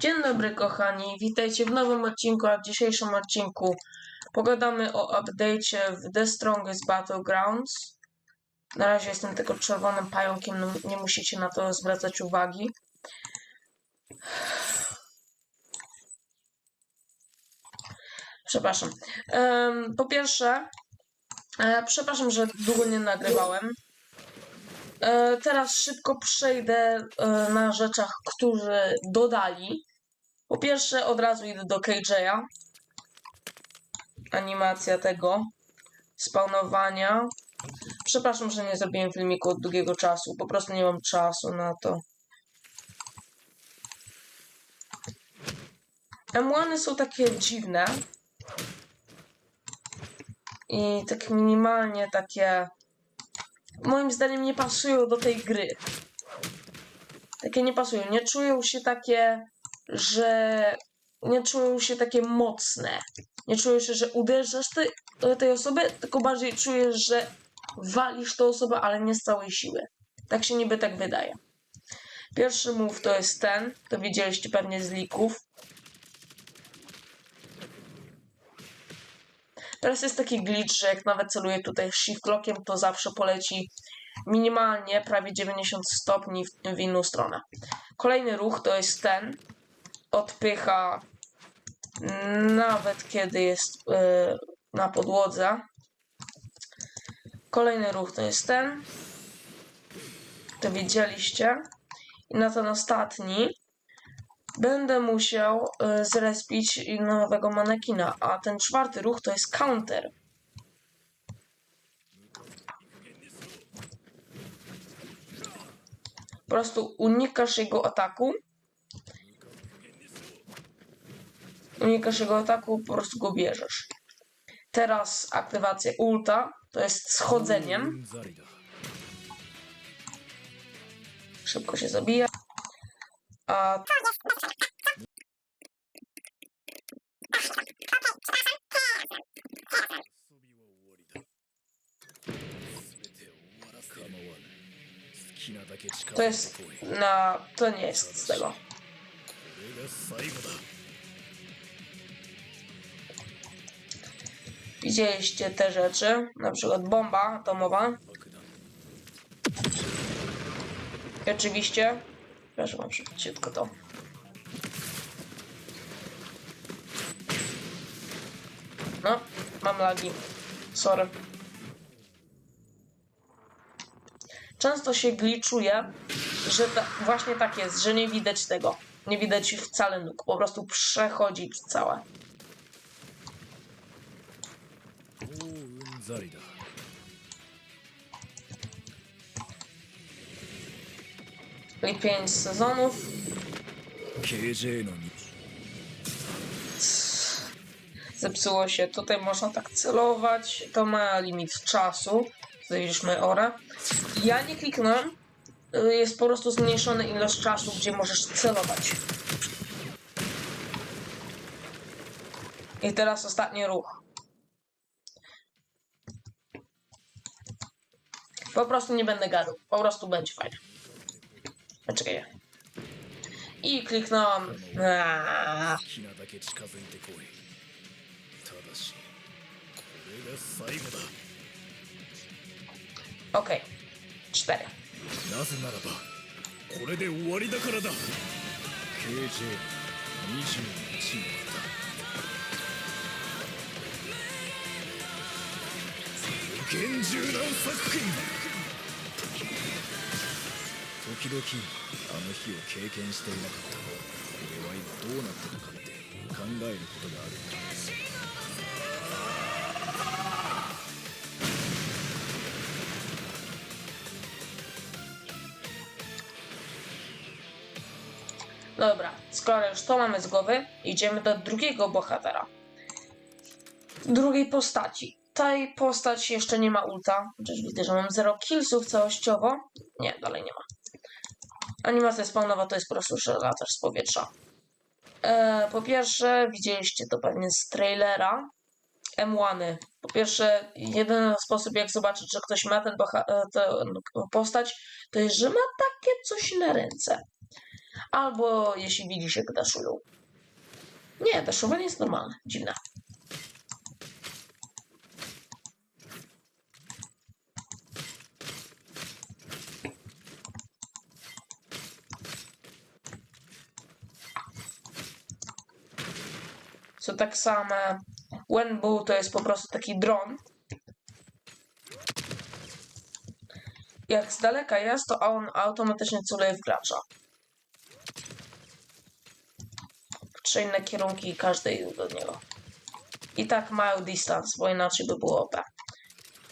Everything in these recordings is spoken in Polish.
Dzień dobry kochani, witajcie w nowym odcinku, a w dzisiejszym odcinku pogadamy o update'cie w The Strongest Battlegrounds. Na razie jestem tylko czerwonym pająkiem, no nie musicie na to zwracać uwagi. Przepraszam. Po pierwsze, e, przepraszam, że długo nie nagrywałem. E, teraz szybko przejdę e, na rzeczach, które dodali. Po pierwsze, od razu idę do KJ'a. Animacja tego spawnowania. Przepraszam, że nie zrobiłem filmiku od długiego czasu. Po prostu nie mam czasu na to. M1 są takie dziwne. I tak minimalnie takie moim zdaniem nie pasują do tej gry. Takie nie pasują. Nie czują się takie, że. Nie czują się takie mocne. Nie czują się, że uderzasz te, tej osoby, tylko bardziej czujesz, że walisz tę osobę, ale nie z całej siły. Tak się niby tak wydaje. Pierwszy move to jest ten. To widzieliście pewnie z lików. Teraz jest taki glitch, że jak nawet celuję tutaj shift lockiem, to zawsze poleci minimalnie prawie 90 stopni w, w inną stronę. Kolejny ruch to jest ten. Odpycha nawet kiedy jest yy, na podłodze. Kolejny ruch to jest ten. To widzieliście. I na ten ostatni będę musiał y, zrespić nowego manekina, a ten czwarty ruch to jest counter. Po prostu unikasz jego ataku. Unikasz jego ataku, po prostu go bierzesz. Teraz aktywacja ulta, to jest schodzeniem. Szybko się zabija. A... To jest... na... No, to nie jest z tego. Widzieliście te rzeczy, na przykład bomba atomowa. I oczywiście proszę wam szybciutko to. No, mam lagi. Sorry. Często się glitchuje, że ta, właśnie tak jest, że nie widać tego. Nie widać wcale nóg, po prostu przechodzi całe. 幸運ザリだ I 5 sezonów. Zepsuło się. Tutaj można tak celować. To ma limit czasu. Widzieliśmy ora. Ja nie kliknąłem. Jest po prostu zmniejszony ilość czasu, gdzie możesz celować. I teraz ostatni ruch. Po prostu nie będę gadał. Po prostu będzie fajnie. 間違い。いいクリックなうわぁ。ただし、これが最後だ。OK。失礼。なぜならば、これで終わりだからだ。KJ21 だ。幻獣の作時々あの日を経験していなかった俺は今どうなってたかって考えることがある Dobra, skoro już to mamy z głowy, idziemy do drugiego bohatera. Drugiej postaci. Tej postać jeszcze nie ma ulta, chociaż widzę, że mam 0 killsów całościowo. Nie, dalej nie ma. Animacja spawnowa to jest po prostu, że latasz z powietrza. E, po pierwsze, widzieliście to pewnie z trailera. M1. Po pierwsze, jedyny sposób, jak zobaczyć, że ktoś ma ten e, postać, to jest, że ma takie coś na ręce. albo jeśli widzisz, jak daszują. Nie, daszowanie jest normalne, dziwne. Co tak samo Wenbu to jest po prostu taki dron. Jak z daleka jest, to on automatycznie celuje w gracza. Trzy inne kierunki idzie do niego. I tak mają dystans, bo inaczej by było OP.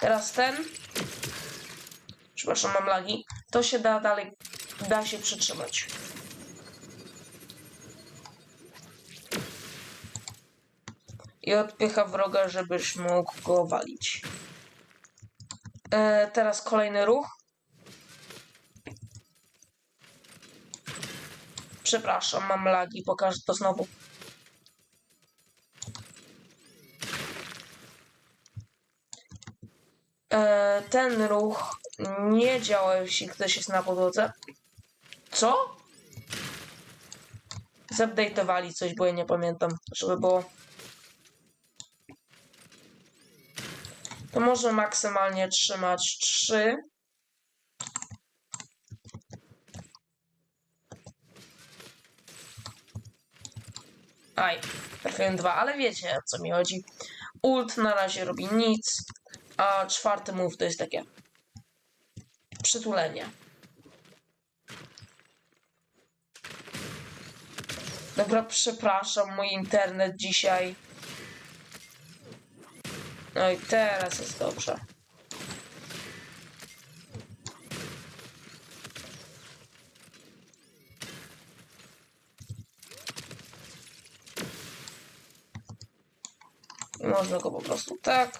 Teraz ten. Przepraszam, mam lagi. To się da dalej, da się przytrzymać. I odpycha wroga, żebyś mógł go walić. E, teraz kolejny ruch. Przepraszam, mam lagi, pokażę to znowu. E, ten ruch nie działa, jeśli ktoś jest na podłodze. Co? Zupdate'owali coś, bo ja nie pamiętam, żeby było. To może maksymalnie trzymać 3. Aj, trafiłem 2, ale wiecie o co mi chodzi. Ult na razie robi nic, a czwarty move to jest takie przytulenie. Dobra, przepraszam, mój internet dzisiaj. No i teraz jest dobrze. Można go po prostu tak.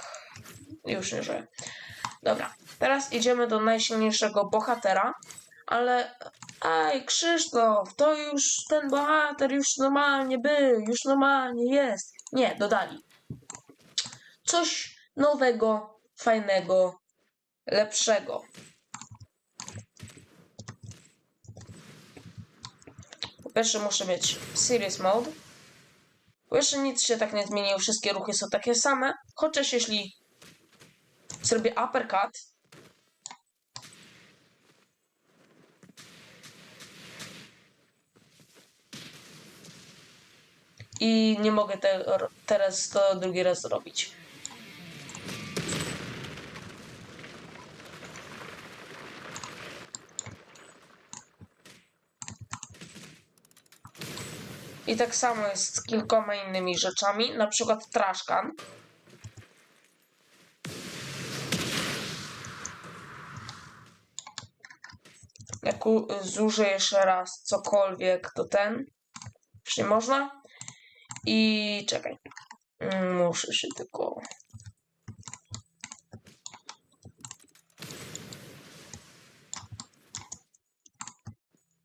Już nie żyje. Dobra, teraz idziemy do najsilniejszego bohatera, ale aj Krzysztof, to już ten bohater już normalnie był, już normalnie jest. Nie, dodali coś nowego, fajnego, lepszego. Po pierwsze muszę mieć Serious Mode. Po pierwsze nic się tak nie zmieniło, wszystkie ruchy są takie same, chociaż jeśli zrobię uppercut, i nie mogę te, teraz to drugi raz zrobić. I tak samo jest z kilkoma innymi rzeczami, na przykład traszkan. Jak jeszcze raz cokolwiek, to ten. Już nie można. I czekaj. Muszę się tylko.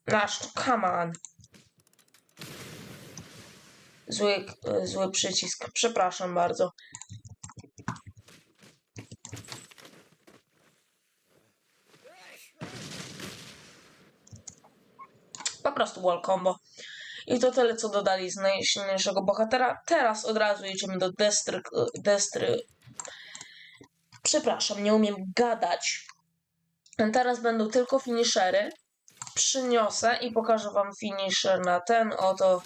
Nasz, come on. Zły, zły przycisk. Przepraszam bardzo. Po prostu wall combo. I to tyle, co dodali z najsilniejszego bohatera. Teraz od razu idziemy do Destry. Destry. Przepraszam, nie umiem gadać. Teraz będą tylko finishery. Przyniosę i pokażę wam finisher na ten oto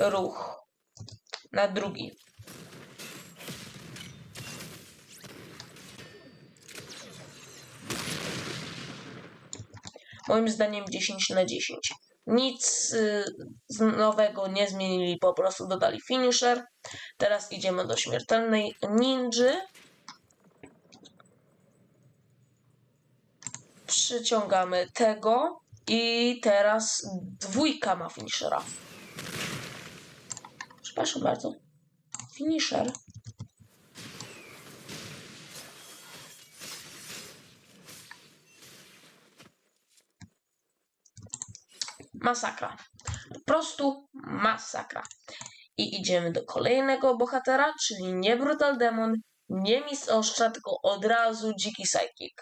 ruch. Na drugi. Moim zdaniem 10 na 10. Nic y, nowego nie zmienili, po prostu dodali finisher. Teraz idziemy do śmiertelnej ninży. Przyciągamy tego i teraz dwójka ma finishera. Przepraszam bardzo. Finisher. Masakra. Po prostu masakra. I idziemy do kolejnego bohatera, czyli nie Brutal Demon, nie Miss Oszcza, tylko od razu Dziki Psychic.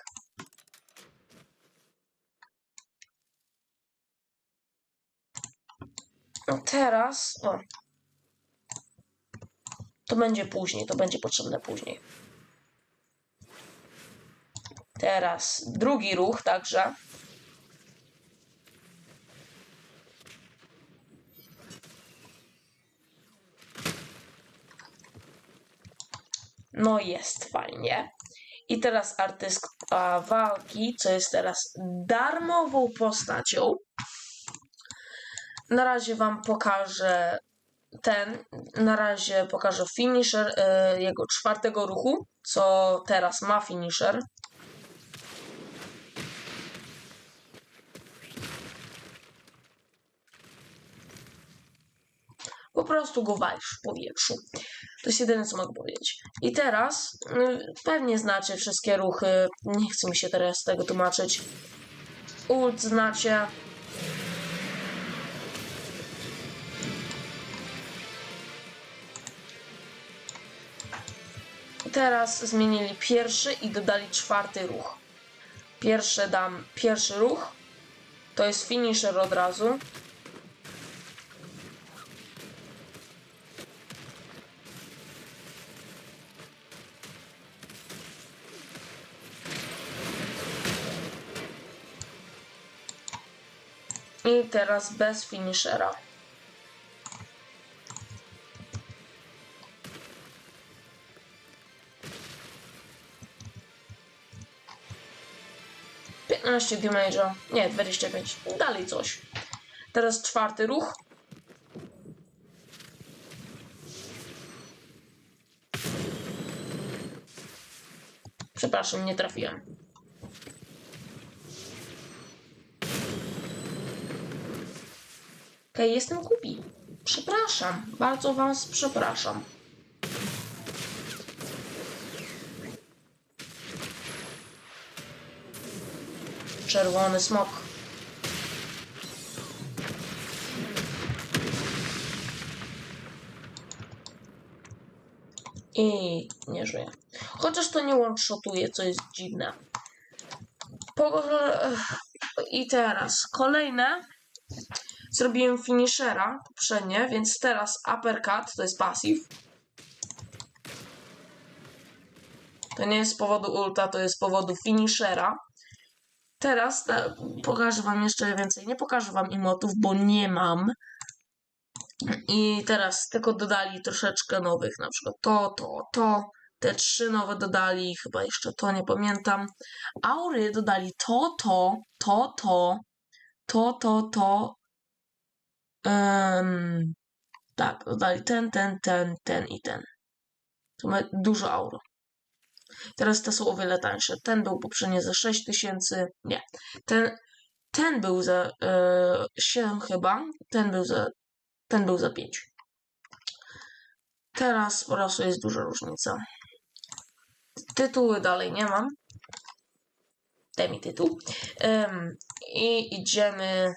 No teraz, o, to będzie później, to będzie potrzebne później. Teraz drugi ruch także. No jest fajnie. I teraz artystka walki, co jest teraz darmową postacią. Na razie wam pokażę ten, na razie pokażę finisher e, jego czwartego ruchu, co teraz ma finisher. Po prostu go walisz w powietrzu. To jest jedyne, co mogę powiedzieć. I teraz y, pewnie znacie wszystkie ruchy. Nie chcę mi się teraz tego tłumaczyć. Ult znacie. Teraz zmienili pierwszy i dodali czwarty ruch. Pierwszy dam pierwszy ruch. To jest finisher od razu. I teraz bez finishera. Piętnaście damage'a. Nie, 25. Dalej coś. Teraz czwarty ruch. Przepraszam, nie trafiłem. Okej, jestem głupi. Przepraszam. Bardzo was przepraszam. Czerwony smok. I nie żyje. Chociaż to nie one-shotuje, co jest dziwne. I teraz kolejne Zrobiłem finishera poprzednie, więc teraz uppercut to jest passive. To nie jest z powodu ulta, to jest z powodu finishera. Teraz e, pokażę wam jeszcze więcej. Nie pokażę wam emotów, bo nie mam. I teraz tylko dodali troszeczkę nowych, na przykład to, to, to. Te trzy nowe dodali, chyba jeszcze to, nie pamiętam. Aury dodali to, to, to, to, to, to, to, Em, tak, dodali ten, ten, ten, ten i ten. To ma dużo euro. Teraz te są o wiele tańsze. Ten był poprzednio za 6 tysięcy. Nie. Ten, ten był za e, 7 chyba. Ten był za, ten był za 5. Teraz po prostu jest duża różnica. Tytuły dalej nie mam. Daj mi tytuł. Em, I idziemy.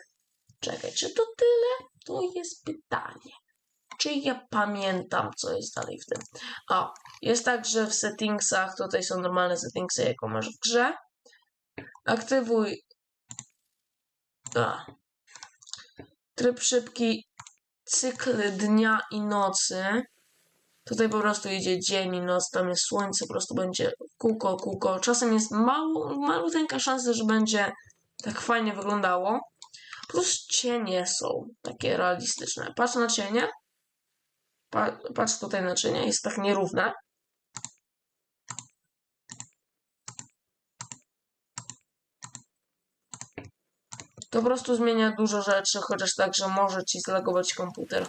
Czekaj, czy to tyle? To jest pytanie. Czy ja pamiętam, co jest dalej w tym? A, jest tak, że w settingsach, tutaj są normalne settingsy, jaką masz w grze. Aktywuj. A. Tryb szybki, cykl dnia i nocy. Tutaj po prostu idzie dzień i noc, tam jest słońce, po prostu będzie kółko, kółko. Czasem jest mało, maluteńka szansa, że będzie tak fajnie wyglądało. Plus cienie są takie realistyczne. Patrz na cienie. Pa, patrz tutaj na cienie, jest tak nierówne. To po prostu zmienia dużo rzeczy, chociaż także może ci zlagować komputer.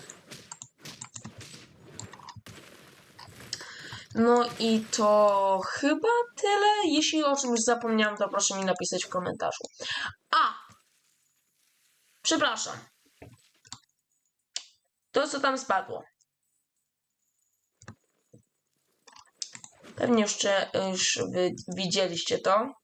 No i to chyba tyle. Jeśli o czymś zapomniałam, to proszę mi napisać w komentarzu. A! Przepraszam. To, co tam spadło. Pewnie jeszcze y, już widzieliście to.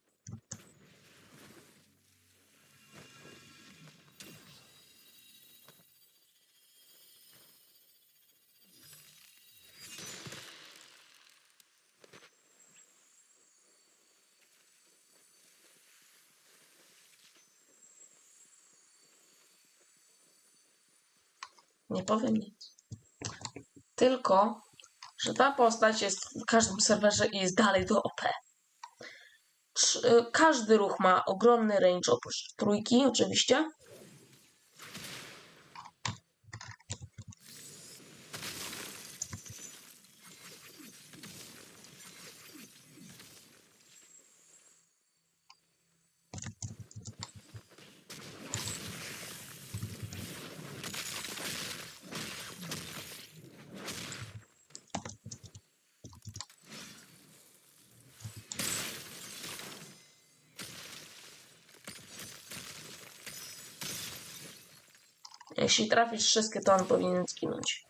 Nie powiem nic. Tylko że ta postać jest w każdym serwerze i jest dalej do OP. Y, Każdy ruch ma ogromny range oprócz trójki, oczywiście. Jeśli trafisz wszystkie, to on powinien zginąć.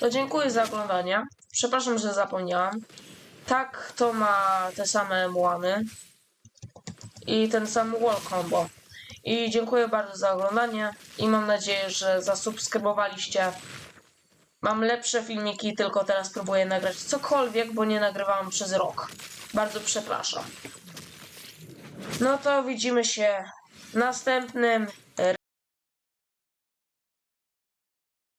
To dziękuję za oglądanie. Przepraszam, że zapomniałam. Tak, to ma te same mułany i ten sam wall combo. I dziękuję bardzo za oglądanie i mam nadzieję, że zasubskrybowaliście. Mam lepsze filmiki, tylko teraz próbuję nagrać cokolwiek, bo nie nagrywałam przez rok. Bardzo przepraszam. No to widzimy się w następnym